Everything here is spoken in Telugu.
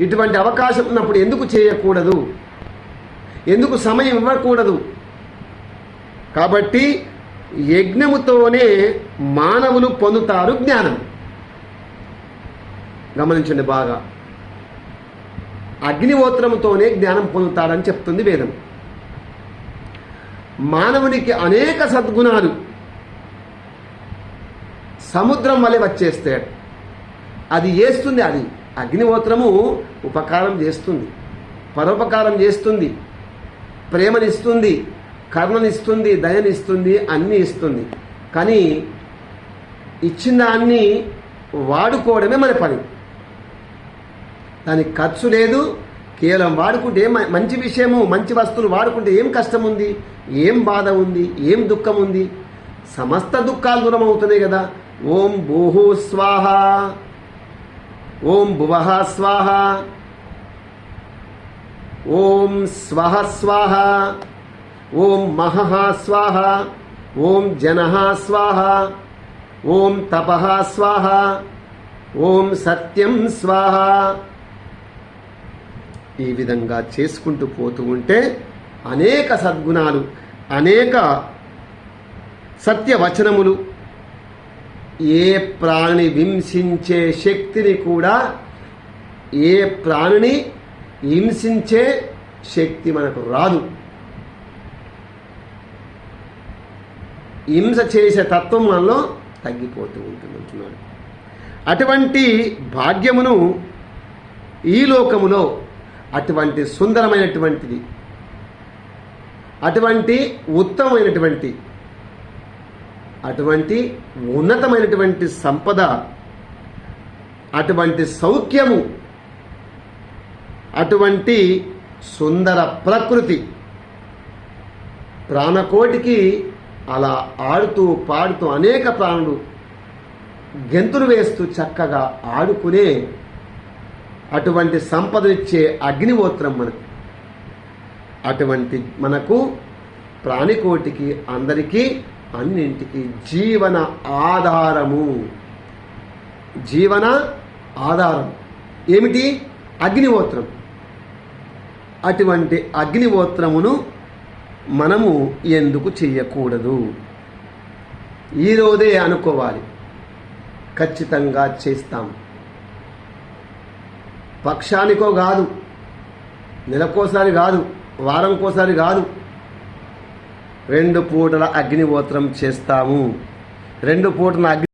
ఇటువంటి అవకాశం ఉన్నప్పుడు ఎందుకు చేయకూడదు? ఎందుకు సమయం ఇవ్వకూడదు? కాబట్టి యజ్ఞముతోనే మానవులు పొందుతారు జ్ఞానం. గమనించండి బాగా. అగ్నిహోత్రముతోనే జ్ఞానం పొందుతాడని చెప్తుంది వేదం. మానవునికి అనేక సద్గుణాలు. సముద్రం వలె వచ్చేస్తాడు అది వేస్తుంది అది? అగ్నిహోత్రము ఉపకారం చేస్తుంది పరోపకారం చేస్తుంది ప్రేమనిస్తుంది కరుణనిస్తుంది దయనిస్తుంది అన్నీ ఇస్తుంది. కానీ ఇచ్చిన దాన్ని వాడుకోవడమే మన పని. దానికి ఖర్చు లేదు కేవలం వాడుకుంటే ఏం మంచి విషయము మంచి వస్తువులు వాడుకుంటే ఏం కష్టం ఉంది ఏం బాధ ఉంది ఏం దుఃఖం ఉంది? సమస్త దుఃఖాలు దూరం అవుతున్నాయి కదా. ఓం భూహు స్వాహ. ఓం భువ స్వాహ. ఓం స్వహ స్వాహ. ఓం మహ స్వాహ. ఓం జన స్వాహ. ఓం తప స్వాహ. ఓం సత్యం స్వాహ. ఈ విధంగా చేసుకుంటూ పోతూ ఉంటే అనేక సద్గుణాలు అనేక సత్యవచనములు ఏ ప్రాణి హింసించే శక్తిని కూడా ఏ ప్రాణిని హింసించే శక్తి మనకు రాదు. హింస చేసే తత్వం మనలో తగ్గిపోతూ ఉంటుంది అంటున్నాడు. అటువంటి భాగ్యమును ఈ లోకములో అటువంటి సుందరమైనటువంటిది అటువంటి ఉత్తమమైనటువంటి అటువంటి ఉన్నతమైనటువంటి సంపద అటువంటి సౌఖ్యము అటువంటి సుందర ప్రకృతి ప్రాణకోటికి అలా ఆడుతూ పాడుతూ అనేక ప్రాణులు గెంతులు వేస్తూ చక్కగా ఆడుకునే అటువంటి సంపదనిచ్చే అగ్నిహోత్రం మనకు. అటువంటి మనకు ప్రాణికోటికి అందరికీ అన్నింటికి జీవన ఆధారము. జీవన ఆధారం. ఏమిటి? అగ్నిహోత్రం. అటువంటి అగ్నిహోత్రమును మనము ఎందుకు చేయకూడదు? ఈరోజే అనుకోవాలి. ఖచ్చితంగా చేస్తాం. పక్షానికో కాదు. నెలకోసారి కాదు. వారంకోసారి కాదు. రెండు పూటల అగ్నిహోత్రం చేస్తాము. రెండు పూటల అగ్ని